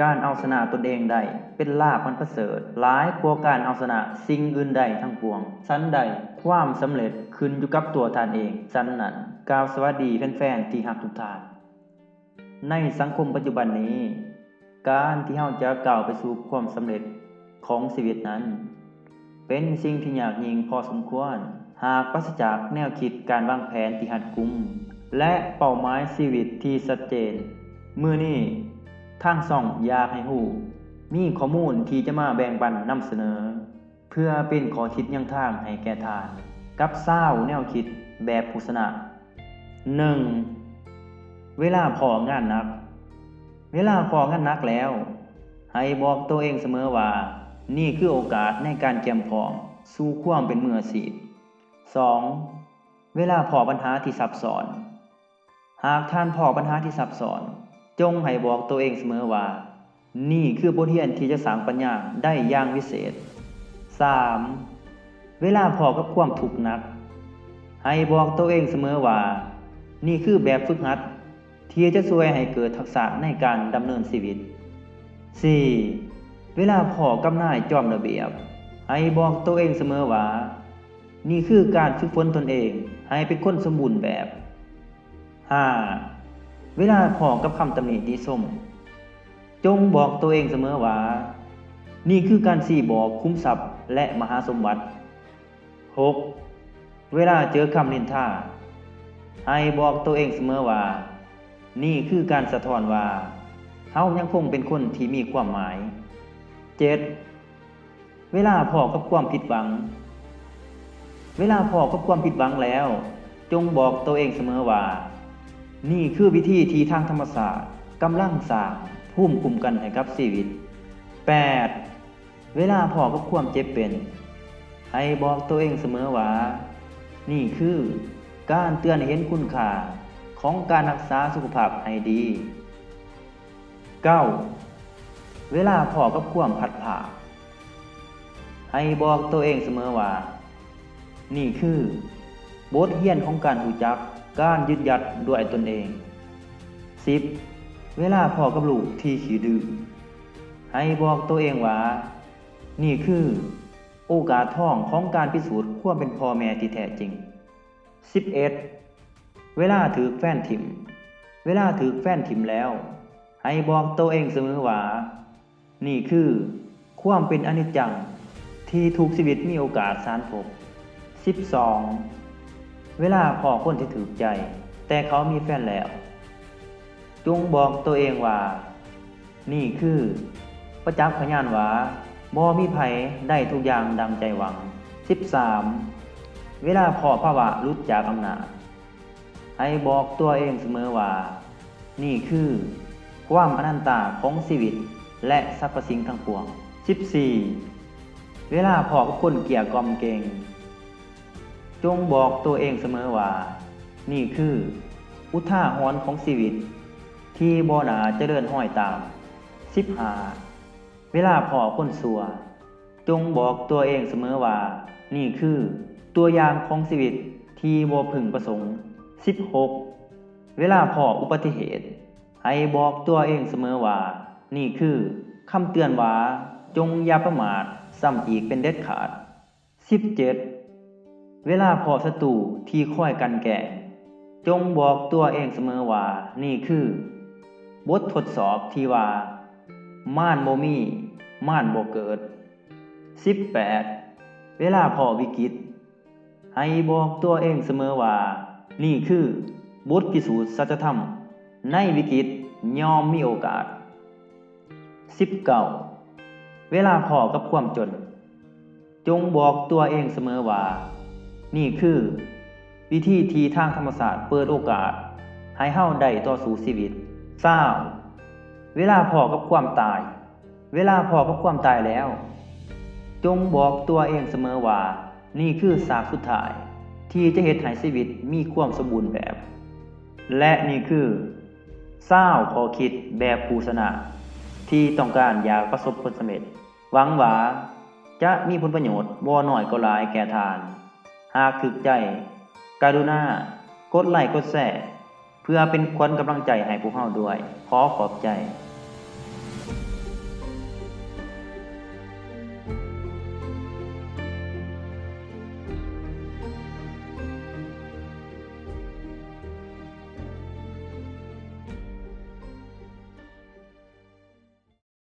การเอาชนะตนเองได้เป็นลาภมันประเสริฐหลายกว่าการเอาชนะสิ่งอื่นใดทั้งปวงชั้นใดความสำเร็จขึ้นอยู่กับตัวท่านเองชั้นนั้นกล่าวสวัสดีแฟนๆที่รักทุกท่านในสังคมปัจจุบันนี้ การที่เฮาจะก้าวไปสู่ความสำเร็จของชีวิตนั้น เป็นสิ่งที่ยากยิ่งพอสมควร หากปราศจากแนวคิดการวางแผนที่หัดกุม และเป้าหมายชีวิตที่ชัดเจน มือนี้ทางส่องอยากให้ฮู้มีข้อมูลที่จะมาแบ่งปันนำเสนอ เพื่อเป็นข้อคิดยังทางให้แก่ทาน กับเศร้าแนวคิดแบบผู้ชนะ 1. เวลาพองานนัก เวลาพองานนักแล้ว ให้บอกตัวเองเสมอว่า นี่คือโอกาสในการเตรียมพร้อม สู่ความเป็นมืออาชีพ 2. เวลาพอปัญหาที่ซับซ้อน หากท่านพอปัญหาที่ซับซ้อน จงให้บอกตัวเองเสมอว่า นี่คือบทเรียนที่จะสร้างปัญญาได้อย่างวิเศษ 3. เวลาพอกับความทุกนัก ให้บอกตัวเองเสมอว่า นี่คือแบบฝึกหัด ที่จะช่วยให้เกิดทักษะในการดำเนินชีวิต 4. เวลาพอกับนายจอมระเบียบ ให้บอกตัวเองเสมอว่า นี่คือการฝึกฝนตนเองให้เป็นคนสมบูรณ์แบบ 5. เวลาพอกับคำตำหนิดีส้ม จงบอกตัวเองเสมอว่า นี่คือการสี่บอกคุ้มทรัพย์และมหาสมบัติ 6. เวลาเจอคำนินทาให้บอกตัวเองเสมอว่า นี่คือการสะท้อนว่าเฮายังคงเป็นคนที่มีความหมาย 7. เวลาพอกับความผิดหวัง เวลาพอกับความผิดหวังแล้ว จงบอกตัวเองเสมอว่า นี่คือวิธีที่ทางธรรมศาสตร์กำลังสร้างภูมิคุ้มกันให้กับชีวิต 8. เวลาพอกับความเจ็บเป็น ให้บอกตัวเองเสมอว่า นี่คือการเตือนเห็นคุณค่าของการรักษาสุขภาพให้ดี 9. เวลาพอกับความผัดผ่าให้บอกตัวเองเสมอว่า นี่คือบทเรียนของการหูจัก การยึดยัดด้วยตนเอง 10. เวลาพอกับลูกที่ขี้ดื้อให้บอกตัวเองว่า นี่คือ โอกาสท่องของการพิสูจน์ความเป็นพ่อแม่ที่แท้จริง 11. เวลาถือแฟนถิ่ม เวลาถือแฟนถิ่มแล้ว ให้บอกตัวเองเสมอว่า นี่คือ ความเป็นอนิจจังที่ทุกชีวิตมีโอกาสสารพบ 12. เวลาพอคนที่ถือใจ แต่เขามีแฟนแล้ว จงบอกตัวเองว่า นี่คือประจักษ์พยานว่าบ่มีไผได้ทุกอย่างดังใจหวัง 13. เวลาพอภาวะรุดจากอำนาจให้บอกตัวเองเสมอว่า นี่คือ ความอนันตาของชีวิต และสรรพสิ่งทั้งปวง 14. เวลาพอกับคนเกี่ยกล่อมเก่ง จงบอกตัวเองเสมอว่า นี่คือ อุท่าหอนของชีวิต ที่บ่หนาเจะเดินห้อยตาม 15. เวลาพอคนสัว จงบอกตัวเองเสมอว่า นี่คือ ตัวอย่างของชีวิตที่บ่พึงประสงค์ 16. เวลาพออุบัติเหตุ ให้บอกตัวเองเสมอว่า นี่คือคำเตือนว่าจงอย่าประมาทซ้ำอีกเป็นเด็ดขาด 17. เเวลาพอศัตรูที่ค่อยกันแก่ จงบอกตัวเองเสมอว่านี่คือ บททดสอบที่ว่า ม่านโมมีม่านโบเกิด 18. เวลาพอวิกฤตให้บอกตัวเองเสมอว่า นี่คือบทพิสูจน์สัจธรรม ในวิกฤตยอมมีโอกาส 19. เวลาพอกับความจน จงบอกตัวเองเสมอว่า นี่คือวิธีทีทางธรรมศาสตร์เปิดโอกาส ให้เฮาได้ต่อสู้ชีวิตเศร้าเวลาพอกับความตาย เวลาพอกับความตายแล้ว จงบอกตัวเองเสมอว่า นี่คือสากสุดท้าย ที่จะเห็นให้ชีวิตมีความสมบูรณ์แบบ และนี่คือเศร้าขอคิดแบบผู้ชนะที่ต้องการอยากประสบผลสำเร็จหวังว่าจะมีผลประโยชน์บ่น้อยก็หลายแก่ทาน หากถึกใจ กรุณากดไลค์กดแชร์เพื่อเป็นขวัญกำลังใจให้พวกเราด้วย ขอขอบใจ